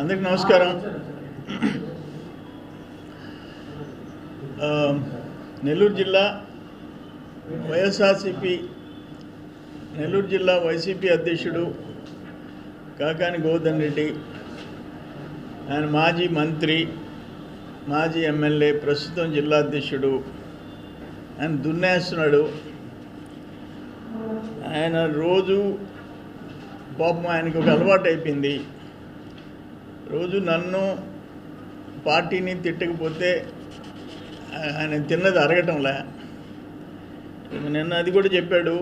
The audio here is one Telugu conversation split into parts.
అందరికి నమస్కారం. నెల్లూరు జిల్లా వైఎస్ఆర్సిపి నెల్లూరు జిల్లా వైసీపీ అధ్యక్షుడు కాకాని గోవర్ధన్ రెడ్డి ఆయన మాజీ మంత్రి మాజీ ఎమ్మెల్యే ప్రస్తుతం జిల్లా అధ్యక్షుడు ఆయన దున్నేస్తున్నాడు. ఆయన రోజు పాపం ఆయనకు ఒక అలవాటు అయిపోయింది రోజు నన్ను పార్టీని తిట్టకపోతే ఆయన తిన్నది అరగటంలే. నిన్న అది కూడా చెప్పాడు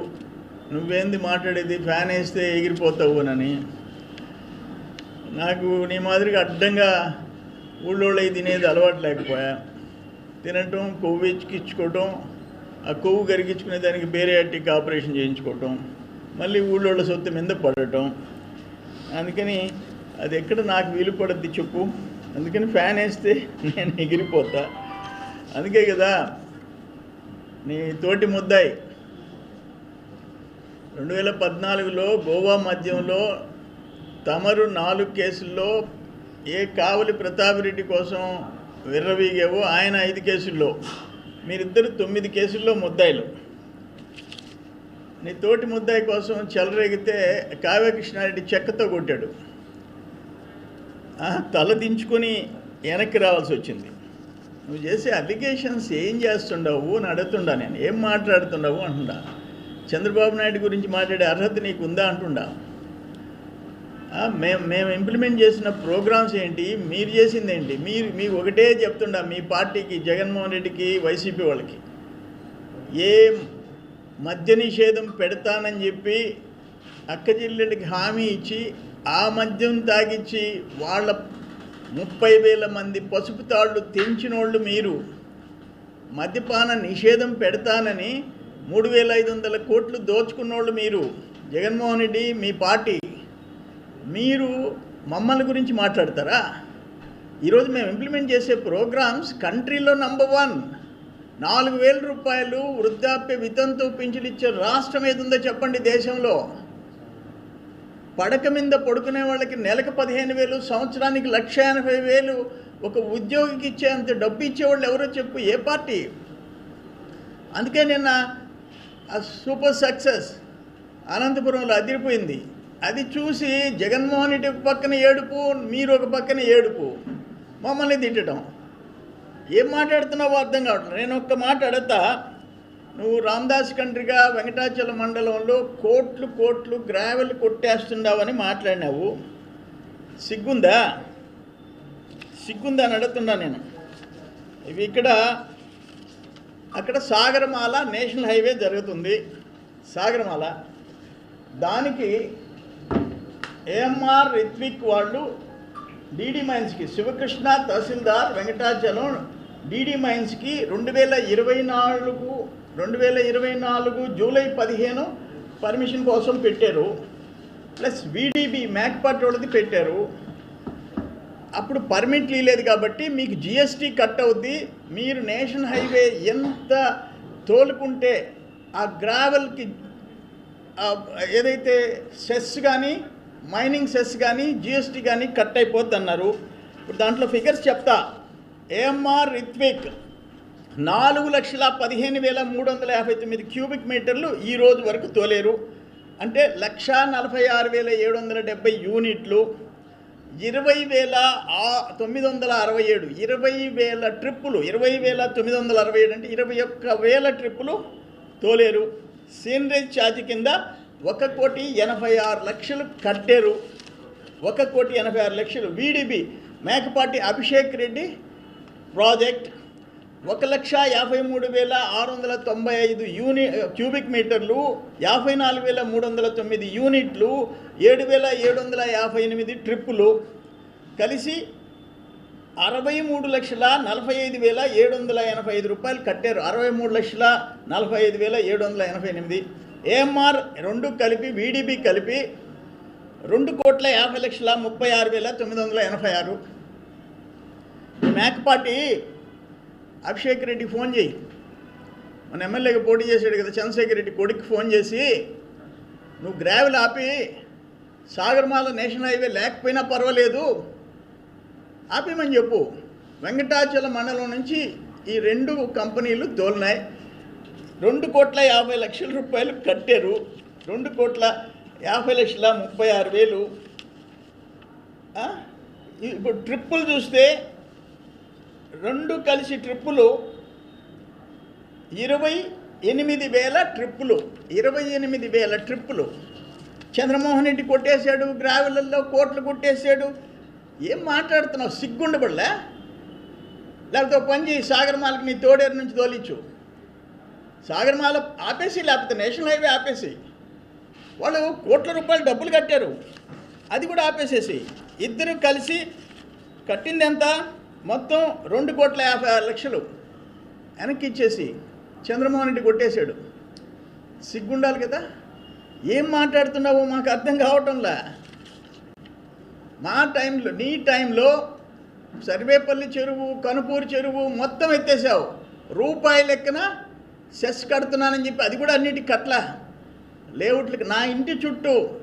నువ్వేంది మాట్లాడేది? ఫ్యాన్ వేస్తే ఎగిరిపోతావు అని నాకు నీ మాదిరిగా అడ్డంగా ఊళ్ళోళ్ళవి తినేది అలవాటు లేకపోయా. తినటం కొవ్వు ఎక్కించుకోవటం ఆ కొవ్వు కరిగించుకునే దానికి బేరియాటిక్ ఆపరేషన్ చేయించుకోవటం మళ్ళీ ఊళ్ళోళ్ళ సొత్తు మీద పడటం. అందుకని అది ఎక్కడ నాకు వీలు పడద్ది చెప్పు. అందుకని ఫ్యాన్ వేస్తే నేను ఎగిరిపోతా. అందుకే కదా నీ తోటి ముద్దాయి. రెండు వేల పద్నాలుగులో గోవా మద్యంలో తమరు నాలుగు కేసుల్లో ఏ కావలి ప్రతాపిరెడ్డి కోసం విర్రవీగావో ఆయన ఐదు కేసుల్లో. మీరిద్దరు తొమ్మిది కేసుల్లో ముద్దాయిలు. నీ తోటి ముద్దాయి కోసం చెలరేగితే కావ్యకృష్ణారెడ్డి చెక్కతో కొట్టాడు. తల దించుకొని వెనక్కి రావాల్సి వచ్చింది. నువ్వు చేసే అప్లికేషన్స్ ఏం చేస్తుండవు అని అడుగుతుండా నేను. ఏం మాట్లాడుతుండవు అంటుండా. చంద్రబాబు నాయుడు గురించి మాట్లాడే అర్హత నీకు ఉందా అంటుండా. మేము మేము ఇంప్లిమెంట్ చేసిన ప్రోగ్రామ్స్ ఏంటి? మీరు చేసింది ఏంటి? మీరు మీకు ఒకటే చెప్తుండా మీ పార్టీకి జగన్మోహన్ రెడ్డికి వైసీపీ వాళ్ళకి. ఏ మద్య నిషేధం పెడతానని చెప్పి అక్క చెల్లెళ్ళకి హామీ ఇచ్చి ఆ మద్యం తాగించి వాళ్ళ ముప్పై వేల మంది పసుపు తాళ్ళు తెంచినోళ్ళు మీరు. మద్యపాన నిషేధం పెడతానని మూడు వేల ఐదు వందల కోట్లు దోచుకున్నోళ్ళు మీరు. జగన్మోహన్ రెడ్డి మీ పార్టీ. మీరు మమ్మల్ని గురించి మాట్లాడతారా? ఈరోజు మేము ఇంప్లిమెంట్ చేసే ప్రోగ్రామ్స్ కంట్రీలో నంబర్ వన్ నాలుగు వేల రూపాయలు వృద్ధాప్య వితంతు పింఛలు ఇచ్చే రాష్ట్రం ఏది ఉందో చెప్పండి దేశంలో. పడక మీద పడుకునే వాళ్ళకి నెలకు పదిహేను వేలు సంవత్సరానికి లక్ష ఎనభై వేలు ఒక ఉద్యోగికి ఇచ్చేంత డబ్బు ఇచ్చేవాళ్ళు ఎవరో చెప్పు ఏ పార్టీ? అందుకే నిన్న ఆ సూపర్ సక్సెస్ అనంతపురంలో అదిరిపోయింది. అది చూసి జగన్మోహన్ రెడ్డి ఒక పక్కన ఏడుపు మీరు ఒక పక్కన ఏడుపు. మమ్మల్ని తిట్టడం. ఏం మాట్లాడుతున్నావో అర్థం కావట్లేదు. నేను ఒక్క మాట అడతా. నువ్వు రామదాస్ కండ్రిగా వెంకటాచల మండలంలో కోట్లు కోట్లు గ్రావెల్ కొట్టేస్తున్నావని మాట్లాడినావు. సిగ్గుందా? సిగ్గుందా అని అడుగుతున్నా నేను. ఇవి ఇక్కడ అక్కడ సాగరమాల నేషనల్ హైవే జరుగుతుంది. సాగరమాల. దానికి ఏఎంఆర్ రిత్విక్ వాళ్ళు డీడీ మైన్స్కి శివకృష్ణ తహసీల్దార్ వెంకటాచలం డీడీ మైన్స్కి రెండు వేల ఇరవై నాలుగు రెండు వేల ఇరవై నాలుగు జూలై పదిహేను పర్మిషన్ కోసం పెట్టారు. ప్లస్ వీడీబీ మ్యాక్పాట్ వాళ్ళది పెట్టారు. అప్పుడు పర్మిట్ లేదు కాబట్టి మీకు జిఎస్టీ కట్ అవుద్ది. మీరు నేషనల్ హైవే ఎంత తోలుకుంటే ఆ గ్రావెల్కి ఏదైతే సెస్ కానీ మైనింగ్ సెస్ కానీ జిఎస్టీ కానీ కట్ అయిపోద్ది అన్నారు ఇప్పుడు దాంట్లో ఫిగర్స్ చెప్తా. ఏఎంఆర్ రిత్విక్ నాలుగు లక్షల పదిహేను వేల మూడు వందల యాభై తొమ్మిది క్యూబిక్ మీటర్లు ఈ రోజు వరకు తోలేరు. అంటే లక్ష నలభై ఆరు వేల ఏడు వందల డెబ్బై యూనిట్లు ఇరవై వేల తొమ్మిది వందల అరవై ఏడు ఇరవై వేల ట్రిప్పులు ఇరవై వేల తొమ్మిది వందల అరవై ఏడు అంటే ఇరవై ఒక్క వేల ట్రిప్పులు తోలేరు. సీనరేజ్ ఛార్జ్ కింద ఒక కోటి ఎనభై ఆరు లక్షలు కట్టారు. ఒక కోటి ఎనభై ఆరు లక్షలు. వీడిబి మేకపాటి అభిషేక్ రెడ్డి ప్రాజెక్ట్ ఒక లక్ష యాభై మూడు వేల ఆరు వందల తొంభై ఐదు యూని క్యూబిక్ మీటర్లు యాభై నాలుగు వేల మూడు వందల తొమ్మిది యూనిట్లు ఏడు వేల ఏడు వందల యాభై ఎనిమిది ట్రిప్పులు. కలిసి అరవై మూడు లక్షల నలభై ఐదు వేల ఏడు వందల ఎనభై ఐదు రూపాయలు కట్టారు. అరవై మూడు లక్షల నలభై ఐదు వేల ఏడు వందల ఎనభై ఎనిమిది. ఏఎంఆర్ రెండు కలిపి వీడిబి కలిపి రెండు కోట్ల యాభై లక్షల ముప్పై ఆరు వేల తొమ్మిది వందల ఎనభై ఆరు. మేకపాటి అభిషేక్ రెడ్డి ఫోన్ చేయి. మన ఎమ్మెల్యేకి పోటీ చేశాడు కదా చంద్రశేఖర్ రెడ్డి కొడుకు ఫోన్ చేసి నువ్వు గ్రావెల్ ఆపి సాగర్మాల నేషనల్ హైవే లేకపోయినా పర్వాలేదు. ఆపేమని చెప్పు. వెంకటాచల మండలం నుంచి ఈ రెండు కంపెనీలు తోలినాయి రెండు కోట్ల యాభై లక్షల రూపాయలు కట్టారు. రెండు కోట్ల యాభై లక్షల ముప్పై ఆరు వేలు. ఇప్పుడు ట్రిప్పులు చూస్తే రెండు కలిసి ట్రిప్పులు ఇరవై ఎనిమిది వేల ట్రిప్పులు ఇరవై ఎనిమిది వేల ట్రిప్పులు. చంద్రమోహన్ రెడ్డి కొట్టేశాడు గ్రావెలలో కోట్లు కొట్టేశాడు. ఏం మాట్లాడుతున్నావు? సిగ్గుండబడలే? లేకపోతే పంజి పని నీ తోడేరు నుంచి తోలించు. సాగర్మాల ఆపేసి లేకపోతే నేషనల్ హైవే ఆపేసి. వాళ్ళు కోట్ల రూపాయలు డబ్బులు కట్టారు. అది కూడా ఆపేసేసి. ఇద్దరు కలిసి కట్టింది ఎంత? మొత్తం రెండు కోట్ల యాభై ఆరు లక్షలు వెనక్కి ఇచ్చేసి చంద్రమోహన్ రెడ్డి కొట్టేశాడు. సిగ్గుండాలి కదా? ఏం మాట్లాడుతున్నావో మాకు అర్థం కావటంలా? మా టైంలో నీ టైంలో సర్వేపల్లి చెరువు కనుపూరు చెరువు మొత్తం ఎత్తేసావు రూపాయి లెక్కన సెస్ కడుతున్నానని చెప్పి అది కూడా అన్నిటికి కట్ల. లేఅవుట్లకి నా ఇంటి చుట్టూ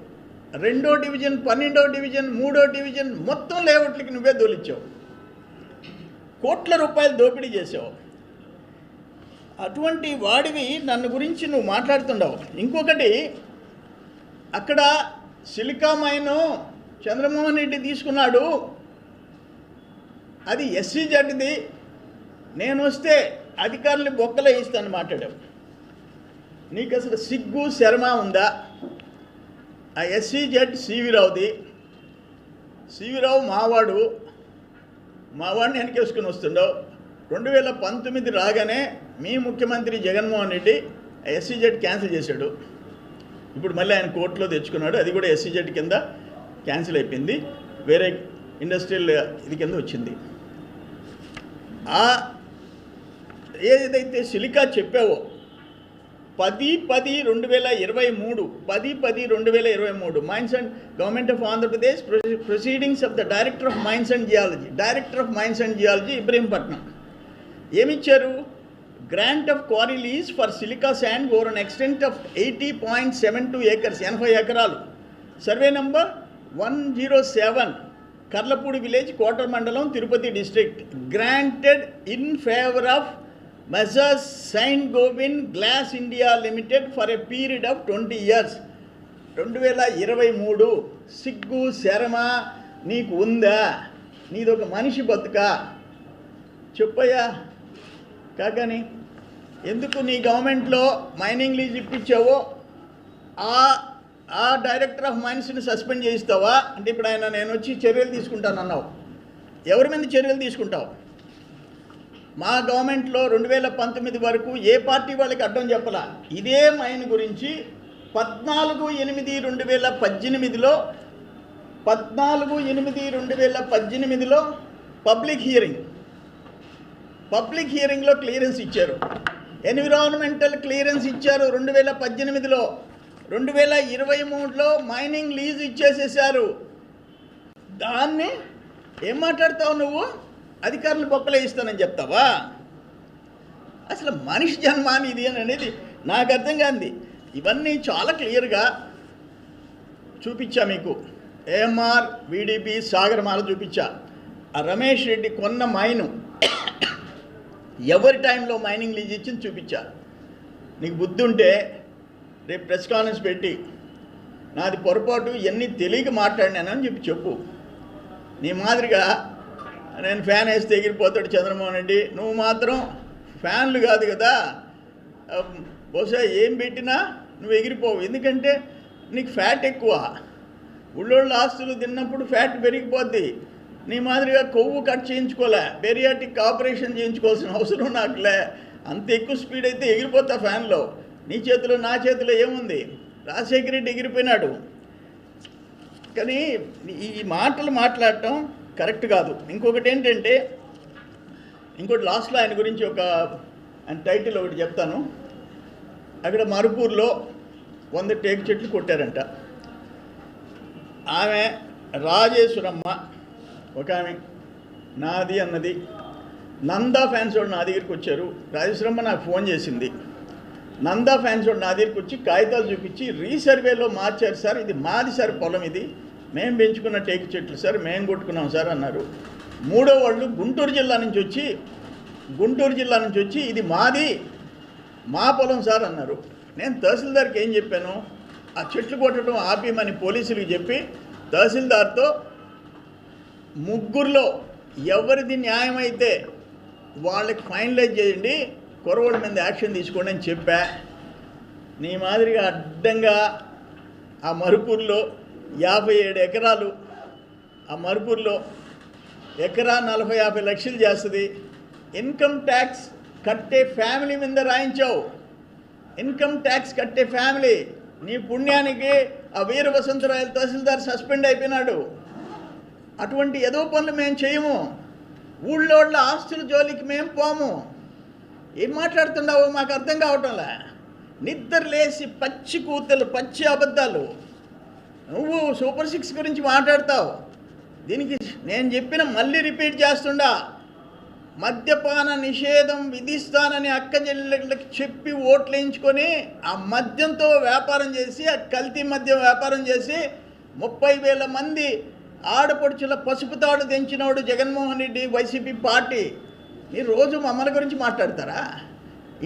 రెండో డివిజన్ పన్నెండో డివిజన్ మూడో డివిజన్ మొత్తం లేఅవుట్లకి నువ్వే దోలిచ్చావు. కోట్ల రూపాయలు దోపిడీ చేసావు. అటువంటి వాడివి నన్ను గురించి నువ్వు మాట్లాడుతుండవు. ఇంకొకటి అక్కడ సిలికా మైను చంద్రమోహన్ రెడ్డి తీసుకున్నాడు. అది ఎస్సీ జడ్ది నేను వస్తే అధికారులు బొక్కలే ఇస్తాను మాట్లాడావు. నీకు అసలు సిగ్గు శర్మ ఉందా? ఆ ఎస్సీ జడ్ సివి రావుది. సివి సివిరావు మావాడు. మా వాడిని వెనకేసుకుని వస్తుండవు. రెండు వేల పంతొమ్మిది రాగానే మీ ముఖ్యమంత్రి జగన్మోహన్ రెడ్డి ఎస్సీజెడ్ క్యాన్సిల్ చేశాడు. ఇప్పుడు మళ్ళీ ఆయన కోర్టులో తెచ్చుకున్నాడు. అది కూడా ఎస్సీజెడ్ కింద క్యాన్సిల్ అయిపోయింది. వేరే ఇండస్ట్రియల్ ఇది కింద వచ్చింది. ఆ ఏదైతే సిలికా చెప్పావో పది పది రెండు వేల ఇరవై మూడు. పది పది రెండు వేల ఇరవై మూడు. Mines and government of Andhra Pradesh proceedings of the director of mines and geology director of mines and geology Ibrahimpatnam ఏమిచ్చారు? Grant of quarry lease for silica sand over an extent of eighty point seven two acres ఎనభై ఎకరాలు. Survey number one zero seven Karlapudi village quarter మండలం Tirupati district granted in favour of messrs Saint Gobain glass India limited for a period of twenty years రెండు వేల ఇరవై మూడు సిగ్గు శరమ నీకు ఉందా? నీదొక మనిషి బతుక? చెప్పయ్యా. కాకని ఎందుకు నీ గవర్నమెంట్లో మైనింగ్ లీజ్ ఇప్పించావో? ఆ ఆ డైరెక్టర్ ఆఫ్ మైన్స్ని సస్పెండ్ చేయిస్తావా? అంటే ఇప్పుడు ఆయన నేను వచ్చి చర్యలు తీసుకుంటాను అన్నావు ఎవరి మీద చర్యలు తీసుకుంటావు? మా గవర్నమెంట్లో రెండు వేల పంతొమ్మిది వరకు ఏ పార్టీ వాళ్ళకి అడ్డం చెప్పలా? ఇదే మైన్ గురించి పద్నాలుగు ఎనిమిది రెండు వేల పద్దెనిమిదిలో పద్నాలుగు ఎనిమిది రెండు వేల పద్దెనిమిదిలో పబ్లిక్ హియరింగ్ పబ్లిక్ హియరింగ్లో క్లియరెన్స్ ఇచ్చారు. ఎన్విరాన్మెంటల్ క్లియరెన్స్ ఇచ్చారు రెండు వేల పద్దెనిమిదిలో. రెండు వేల ఇరవై మూడులో మైనింగ్ లీజ్ ఇచ్చేసేసారు దాన్ని ఏం మాట్లాడతావు నువ్వు? అధికారులు బొక్కలే ఇస్తానని చెప్తావా? అసలు మనిషి జన్మాని ఇది అని అనేది నాకు అర్థం కాంది. ఇవన్నీ చాలా క్లియర్గా చూపించా మీకు. ఏఎంఆర్ వీడిపి సాగరమాల చూపించా. ఆ రమేష్ రెడ్డి కొన్న మైను ఎవరి టైంలో మైనింగ్ లీజ్ ఇచ్చింది చూపించా. నీకు బుద్ధి ఉంటే రేపు ప్రెస్ కాన్ఫరెన్స్ పెట్టి నాది పొరపాటు ఎన్ని తెలియక మాట్లాడినానని చెప్పి చెప్పు. నీ మాదిరిగా నేను ఫ్యాన్ వేస్తే ఎగిరిపోతాడు చంద్రమోహన్ రెడ్డి. నువ్వు మాత్రం ఫ్యాన్లు కాదు కదా. బహుశా ఏం పెట్టినా నువ్వు ఎగిరిపోవు. ఎందుకంటే నీకు ఫ్యాట్ ఎక్కువ. ఉళ్ళోళ్ళ ఆస్తులు తిన్నప్పుడు ఫ్యాట్ పెరిగిపోద్ది. నీ మాదిరిగా కొవ్వు కట్ చేయించుకోలే. బెరియాటిక్ ఆపరేషన్ చేయించుకోవాల్సిన అవసరం నాకులే. అంత ఎక్కువ స్పీడ్ అయితే ఎగిరిపోతా ఫ్యాన్లో. నీ చేతిలో నా చేతిలో ఏముంది? రాజశేఖర రెడ్డి ఎగిరిపోయినాడు. కానీ ఈ మాటలు మాట్లాడటం కరెక్ట్ కాదు. ఇంకొకటి ఏంటంటే ఇంకోటి లాస్ట్లో ఆయన గురించి ఒక ఆయన టైటిల్ ఒకటి చెప్తాను. అక్కడ మరుపూర్లో వంద టేకు చెట్లు కొట్టారంట. ఆమె రాజేశ్వరమ్మ ఒక ఆమె నాది అన్నది. నందా ఫ్యాన్స్ వాడు నా దగ్గరికి వచ్చారు. రాజేశ్వరమ్మ నాకు ఫోన్ చేసింది. నందా ఫ్యాన్స్ వాడు నా దగ్గరికి వచ్చి కాగితాలు చూపించి రీసర్వేలో మార్చారు సార్ ఇది మాది సార్ పొలం ఇది. మేము పెంచుకున్న టేకు చెట్లు సార్ మేము కొట్టుకున్నాం సార్ అన్నారు. మూడో వాళ్ళు గుంటూరు జిల్లా నుంచి వచ్చి గుంటూరు జిల్లా నుంచి వచ్చి ఇది మాది మా పొలం సార్ అన్నారు. నేను తహసీల్దార్కి ఏం చెప్పాను? ఆ చెట్లు కొట్టడం ఆపేయమని పోలీసులకు చెప్పి తహసీల్దార్తో ముగ్గురులో ఎవరిది న్యాయమైతే వాళ్ళకి ఫైనలైజ్ చేయండి కురవల మీద యాక్షన్ తీసుకోండి అని చెప్పా. నీ మాదిరిగా అడ్డంగా ఆ మరుపూర్లో యాభై ఏడు ఎకరాలు ఆ మరుపూర్లో ఎకరా నలభై యాభై లక్షలు చేస్తుంది. ఇన్కమ్ ట్యాక్స్ కట్టే ఫ్యామిలీ మీద రాయించావు. ఇన్కమ్ ట్యాక్స్ కట్టే ఫ్యామిలీ నీ పుణ్యానికి ఆ వీర వసంతరాయలు తహసీల్దార్ సస్పెండ్ అయిపోయినాడు. అటువంటి ఏదో పనులు మేము చేయము. ఊళ్ళోళ్ళ ఆస్తుల జోలికి మేము పోము. ఏం మాట్లాడుతున్నావో మాకు అర్థం కావటంలే? నిద్ర లేచి పచ్చి కూతలు పచ్చి అబద్ధాలు. నువ్వు సూపర్ సిక్స్ గురించి మాట్లాడతావు. దీనికి నేను చెప్పిన మళ్ళీ రిపీట్ చేస్తుండా. మద్యపాన నిషేధం విధిస్తానని అక్క చెల్లెళ్ళకి చెప్పి ఓట్లు వేయించుకొని ఆ మద్యంతో వ్యాపారం చేసి ఆ కల్తీ మద్యం వ్యాపారం చేసి ముప్పై వేల మంది ఆడపడుచుల పసుపు తాడు తెంచినోడు జగన్మోహన్ రెడ్డి వైసీపీ పార్టీ. మీరు రోజు మమ్మల్ని గురించి మాట్లాడతారా?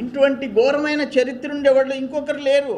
ఇటువంటి ఘోరమైన చరిత్ర ఉండేవాళ్ళు ఇంకొకరు లేరు.